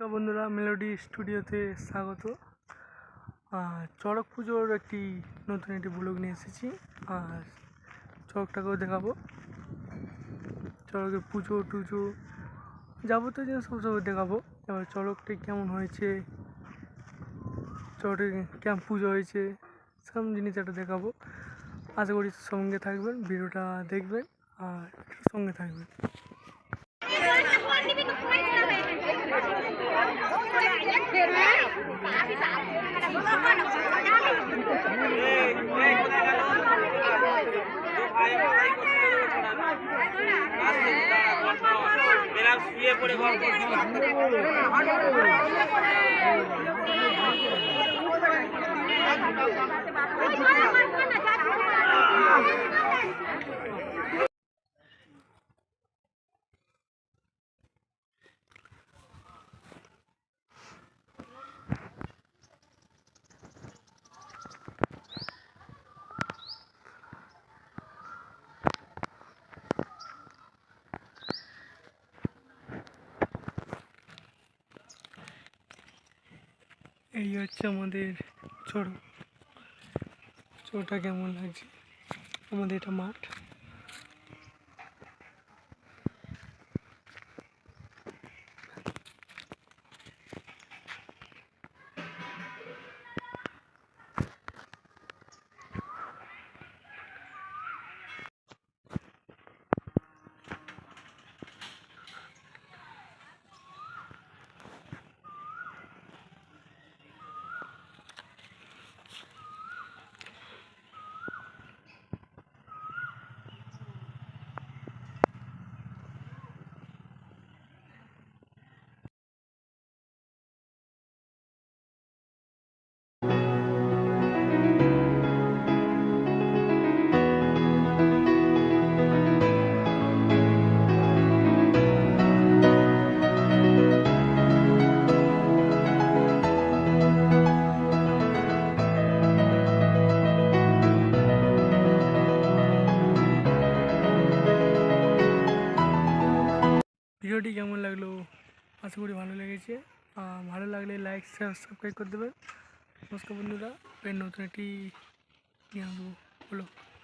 তো বন্ধুরা মেলোডি স্টুডিওতে স্বাগত। চড়ক পুজোর একটি নতুন একটি ব্লগ নিয়ে এসেছি। আর চড়কটাকেও দেখাবো। চড়কের পুজো টুজো যাবতীয় জিনিস সব সব দেখাবো। এবার চড়কটি কেমন হয়েছে, চড়কে কেমন পুজো হয়েছে, সব জিনিস একটা দেখাবো। আশা করি সঙ্গে থাকবেন, ভিডিওটা দেখবেন আর সঙ্গে থাকবেন। শুয়ে পড়ে এই হচ্ছে আমাদের চোর চোরটা কেমন লাগছে? আমাদের এটা মাঠ। ভিডিওটি কেমন লাগল? আশা করি ভালো লেগেছে। ভালো লাগলে লাইক শেয়ার সাবস্ক্রাইব করে দেবেন। নমস্কার বন্ধুরা নতুন একটি নিয়ে আসব। বলো।